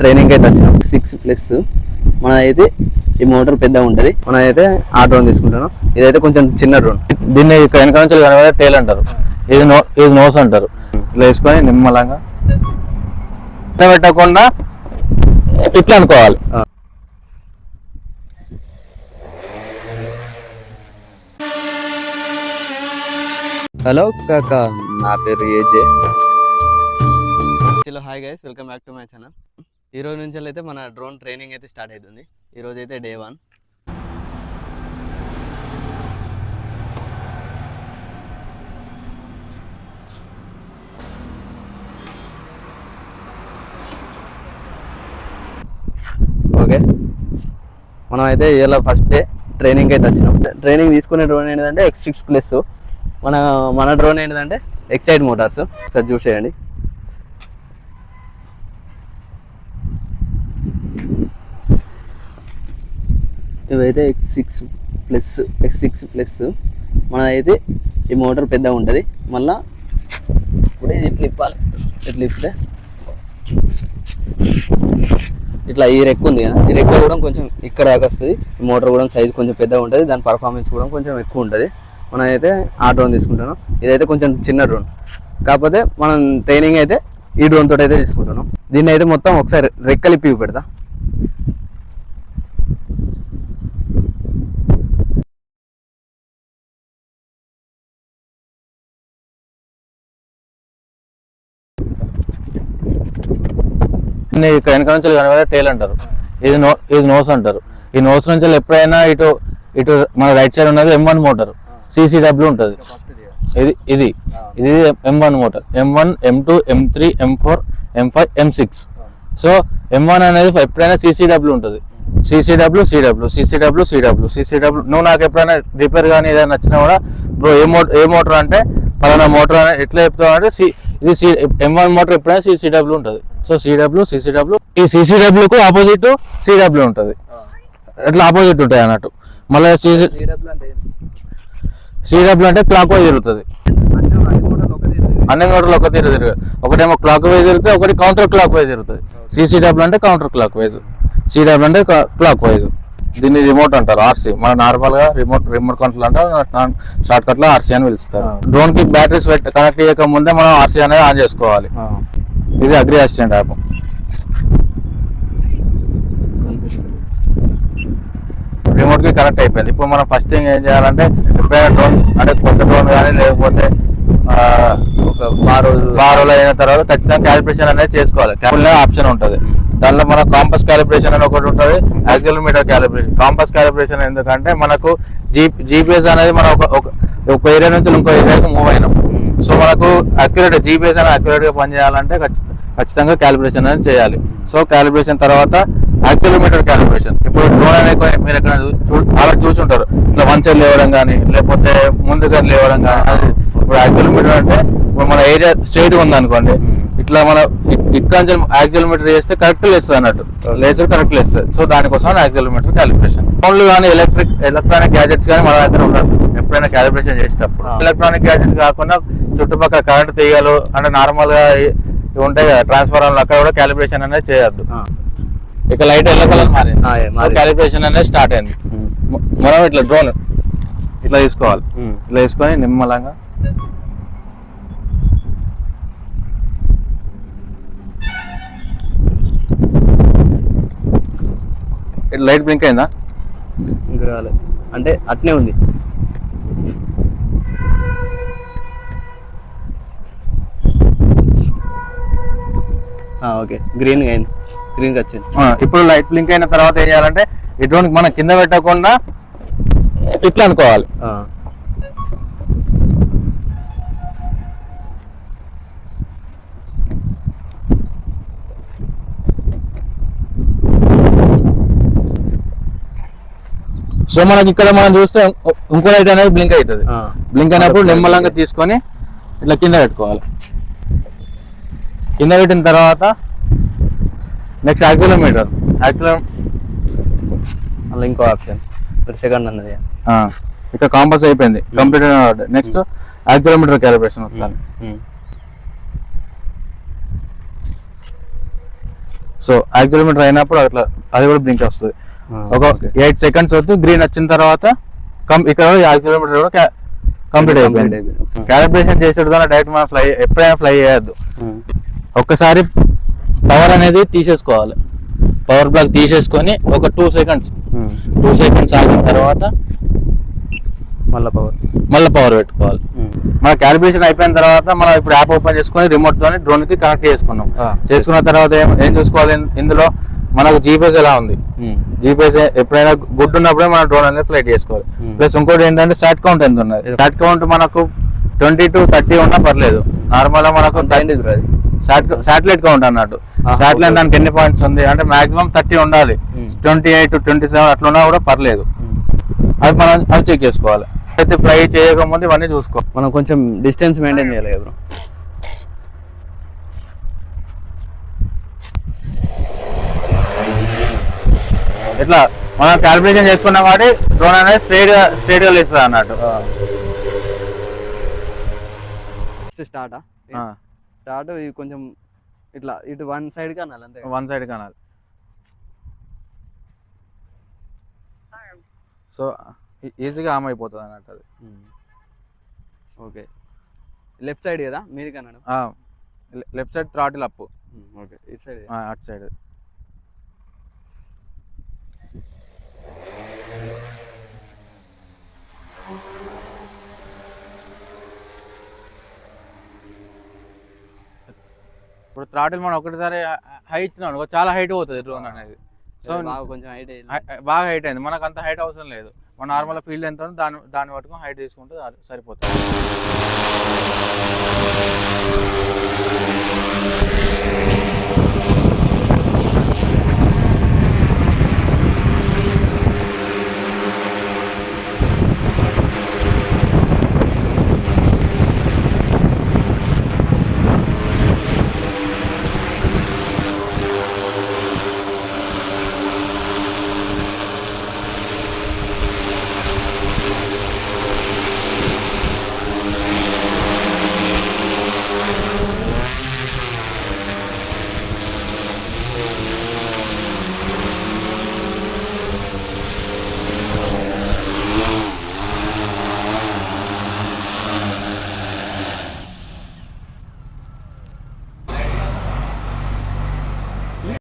Training అయితే వచ్చినాం. Six plus మన అయితే ఈ మోటార్ పెద్దగా ఉంటుంది. మనం అయితే ఆ డ్రోన్ తీసుకుంటాను. ఇదైతే కొంచెం చిన్న డ్రోన్. దీన్ని ఇక్కడ వెనక నుంచి కనబడే టేల్ అంటారు. ఇది నో ఇది నోస్ అంటారు. ఇట్లా వేసుకొని నిమ్మలంగా పెట్టకుండా ఇట్లా అనుకోవాలి. హలో కాక నా పేరు AJ. Hello hi guys welcome back to my channel ఈ రోజు నుంచి అయితే మన డ్రోన్ ట్రైనింగ్ అయితే స్టార్ట్ అవుతుంది ఈరోజు అయితే డే వన్. ఓకే. మనం అయితే ఇలా ఫస్ట్ డే ట్రైనింగ్ అయితే వచ్చినాం. ట్రైనింగ్ తీసుకునే డ్రోన్ ఏంటంటే ఎక్స్ సిక్స్ ప్లస్ మన మన డ్రోన్ ఏంటంటే ఎక్సైడ్ మోటార్స్ సార్ చూసేయండి. ఇవైతే X six plus X six plus మనదైతే ఈ మోటార్ పెద్దగా ఉంటుంది. మళ్ళా ఇప్పుడు ఇది ఇట్లా ఇప్పాలి ఇట్లా ఇప్పితే ఇట్లా ఈ రెక్క ఉంది కదా. ఈ రెక్క కూడా కొంచెం ఇక్కడ దాకా వస్తుంది. ఈ మోటార్ కూడా సైజ్ కొంచెం పెద్దగా ఉంటుంది. దాని పర్ఫార్మెన్స్ కూడా కొంచెం ఎక్కువ ఉంటుంది. మనం అయితే ఆ డ్రోన్ తీసుకుంటాను ఇదైతే కొంచెం చిన్న డ్రోన్ కాకపోతే మనం ట్రైనింగ్ అయితే ఈ డ్రోన్ తోటి అయితే తీసుకుంటాను దీన్ని అయితే మొత్తం ఒకసారి రెక్కలు ఇప్పి పెడతా ఇక్కడ వెనక నుంచి కనబడే టేల్ అంటారు. ఇది నో ఇది నోస్ అంటారు. ఈ నోస్ నుంచి ఎప్పుడైనా ఇటు ఇటు మన రైట్ సైడ్ ఉన్నది ఎం వన్ మోటార్ సిసిడబ్ల్యూ ఉంటుంది. ఇది ఇది. ఇది M one motor M one M two M three M four M five M six so M one అనేది ఎప్పుడైనా సిసిడబ్ల్యూ ఉంటుంది. CCW CW CCW CW CCW నువ్వు నాకు ఎప్పుడైనా రిపేర్ కానీ ఏదైనా నచ్చినా కూడా బ్రో ఏ మోటార్ ఏ మోటార్ అంటే పలానా మోటార్ అని ఎట్లా చెప్తావు అంటే సి ఇది సి ఎం వన్ మోటార్ ఎప్పుడైనా సిసిడబ్ల్యూ ఉంటుంది. సో సిడబ్ల్యూ సిసిడబ్ల్యూ ఈ సిసిడబ్ల్యూకు ఆపోజిట్ సిడబ్ల్యూ ఉంటుంది. అట్లా ఆపోజిట్ ఉంటాయి అన్నట్టు. మళ్ళీ సిసి సిడబ్ల్యూ అంటే క్లాక్ వైజ్ తిరుగుతుంది. అన్ని మోటార్లు ఒక తీరు తిరుగు ఒకటేమో క్లాక్ వైజ్ తిరుగుతుంది ఒకటి కౌంటర్ క్లాక్ వైజ్ తిరుగుతుంది. సిసిడబ్ల్యూ అంటే కౌంటర్ క్లాక్ వైజ్ సిడబ్ల్యూ అంటే క్లాక్ వైజ్ దీన్ని రిమోట్ అంటారు ఆర్సీ మన నార్మల్గా రిమోట్ రిమోట్ కంట్రోల్ అంటారు షార్ట్ కట్లో ఆర్సీ అని పిలుస్తారు. డ్రోన్కి బ్యాటరీస్ కనెక్ట్ చేయక ముందే మనం ఆర్సీ అనేది ఆన్ చేసుకోవాలి. ఇది అగ్రి అసిస్టెంట్ యాప్ రిమోట్కి కనెక్ట్ అయిపోయింది. ఇప్పుడు మనం ఫస్ట్ థింగ్ ఏం చేయాలంటే ఎప్పుడైనా డ్రోన్ అంటే కొత్త డ్రోన్ కానీ లేకపోతే ఒక బారు బారులు అయిన తర్వాత ఖచ్చితంగా క్యాలిబ్రేషన్ అనేది చేసుకోవాలి. క్యాలిబ్రేషన్ ఆప్షన్ ఉంటుంది. దానిలో మన కాంపస్ క్యాలిబ్రేషన్ అని ఒకటి ఉంటుంది యాక్సిలోమీటర్ క్యాలిబ్రేషన్ కాంపస్ క్యాలిబ్రేషన్ ఎందుకంటే మనకు జీ జీపీఎస్ అనేది మనం ఒక ఒక- ఏరియా నుంచి ఇంకో ఏరియాకి మూవ్ అయినాం. సో మనకు అక్యురేట్ జీపీఎస్ అనేది అక్యురేట్గా పనిచేయాలంటే ఖచ్చితంగా క్యాలిబ్రేషన్ అనేది చేయాలి. సో క్యాలిబ్రేషన్ తర్వాత యాక్సిలోమీటర్ క్యాలిబ్రేషన్ ఇప్పుడు డ్రోన్ అనేది మీరు ఎక్కడ అలా చూసుంటారు. ఇట్లా వన్ సైడ్ లేవడం కానీ లేకపోతే ముందుగా లేవడం కానీ ఇప్పుడు యాక్సిలోమీటర్ అంటే ఇప్పుడు మన ఏరియా స్ట్రైట్ ఉంది అనుకోండి ఇట్లా మన ఇక్కడ యాక్సిలోమీటర్ చేస్తే కరెక్ట్ లేస్తుంది అన్నట్టు. లేచర్ కరెక్ట్ లేస్తుంది. సో దానికోసం యాక్సిలోమీటర్ క్యాలిబ్రేషన్ ఫోన్లు కానీ ఎలక్ట్రిక్ ఎలక్ట్రానిక్ గ్యాజెట్స్ కానీ మన దగ్గర ఉండదు. ఎప్పుడైనా క్యాలిబ్రేషన్ చేసేటప్పుడు. ఎలక్ట్రానిక్ గ్యాజెట్స్ కాకుండా చుట్టుపక్కల కరెంట్ తీగలు అంటే నార్మల్గా ఉంటాయి కదా ట్రాన్స్ఫార్మర్లు అక్కడ కూడా క్యాలిబ్రేషన్ అనేది చేయొద్దు. ఇక లైట్ ఎల్లో కలర్ మారింది. క్యాలిబ్రేషన్ అనేది స్టార్ట్ అయింది. మనం ఇట్లా డ్రోన్ ఇట్లా తీసుకోవాలి. ఇట్లా తీసుకొని నిమ్మలంగా లైట్ బ్లింక్ అయిందా? ఇంకా రాలేదు అంటే అట్నే ఉంది. ఓకే. గ్రీన్ అయింది. గ్రీన్కి వచ్చింది. ఇప్పుడు లైట్ బ్లింక్ అయిన తర్వాత ఏం చేయాలంటే డ్రోన్ మనం కింద పెట్టకుండా ఇట్లా అనుకోవాలి. సో మనకి ఇక్కడ మనం చూస్తే ఇంకో- లైట్ అనేది బ్లింక్ అవుతుంది. బ్లింక్ అయినప్పుడు నిమ్మలంగా తీసుకొని ఇట్లా కింద పెట్టుకోవాలి. కింద పెట్టిన తర్వాత నెక్స్ట్ యాక్సిలోమీటర్ యాక్సిలో మళ్ళీ ఇంకో ఆప్షన్. సెకండ్ అన్నది. ఇక్కడ కాంపస్ అయిపోయింది. కంప్లీట్ నెక్స్ట్ యాక్సిలోమీటర్ క్యాలిబ్రేషన్ వస్తాను. సో యాక్సిలోమీటర్ అయినప్పుడు అట్లా అది కూడా బ్లింక్ వస్తుంది. ఒక ఎయిట్ సెకండ్స్ వద్దు గ్రీన్ వచ్చిన తర్వాత ఇక్కడ యాక్సిలోమీటర్ కూడా కంప్లీట్ అయిపోయింది. క్యాలిబ్రేషన్ చేసేది డైరెక్ట్ మనం ఫ్లై ఎప్పుడైనా ఫ్లై చేయొద్దు. ఒక్కసారి పవర్ అనేది తీసేసుకోవాలి. పవర్ ప్లగ్ తీసేసుకొని ఒక టూ సెకండ్స్ టూ సెకండ్స్ ఆగిన తర్వాత మళ్ళీ పవర్ మళ్ళీ పవర్ పెట్టుకోవాలి. మన క్యాలిబ్రేషన్ అయిపోయిన తర్వాత మనం ఇప్పుడు యాప్ ఓపెన్ చేసుకొని రిమోట్ తోని డ్రోన్కి కనెక్ట్ చేసుకున్నాం. చేసుకున్న తర్వాత ఏం చూసుకోవాలి? ఇందులో మనకు జీపీఎస్ ఎలా ఉంది? జీపీఎస్ ఎప్పుడైనా గుడ్ ఉన్నప్పుడే మనం డ్రోన్ అనేది ఫ్లైట్ చేసుకోవాలి. ప్లస్ ఇంకోటి ఏంటంటే సాట్ కౌంట్ ఎంత ఉన్నది? సాట్ కౌంట్ మనకు ట్వంటీ టు థర్టీ ఉన్నా పర్లేదు. నార్మల్ మనకు శాటిలైట్ కౌంట్ అన్నట్టు. Satellite okay. దానికి ఎన్ని పాయింట్స్ ఉంది? అంటే మాక్సిమం థర్టీ ఉండాలి. ట్వంటీ ఎయిట్ ట్వంటీ సెవెన్ అట్లా ఉన్నా కూడా పర్లేదు. అది మనం అది చెక్ చేసుకోవాలి. అయితే ఫ్లై చేయకముందు ఇవన్నీ చూసుకో మనం కొంచెం డిస్టెన్స్ మెయింటైన్ చేయాలి బ్రో. ఇట్లా మనం క్యాలిబ్రేషన్ చేసుకున్న వాటి డ్రోన్ అనేది స్ట్రేట్గా స్ట్రేట్గా లేస్తుంది అన్నట్టు. ఫస్ట్ స్టార్టా స్టార్ట్ ఇది కొంచెం ఇట్లా ఇటు వన్ సైడ్ కనాలి అంతే వన్ సైడ్ కనాలి సో ఈజీగా ఆమ్ అయిపోతుంది అన్నట్టు అది. ఓకే లెఫ్ట్ సైడ్ కదా? మీది కన్నాడు? Left side throttle up okay ఇటు సైడ్ అటు సైడ్ ఇప్పుడు థ్రాటిల్ మనం ఒకటిసారి హై ఇచ్చినాం అనుకో చాలా హైట్ పోతుంది డ్రోన్ అనేది. సో కొంచెం హైట్ బాగా హైట్ అయింది. మనకు అంత హైట్ అవసరం లేదు. మన నార్మల్ ఫీల్డ్ ఎంత ఉందో దాన్ని దాన్ని పట్టుకొని హైట్ తీసుకుంటే సరిపోతుంది.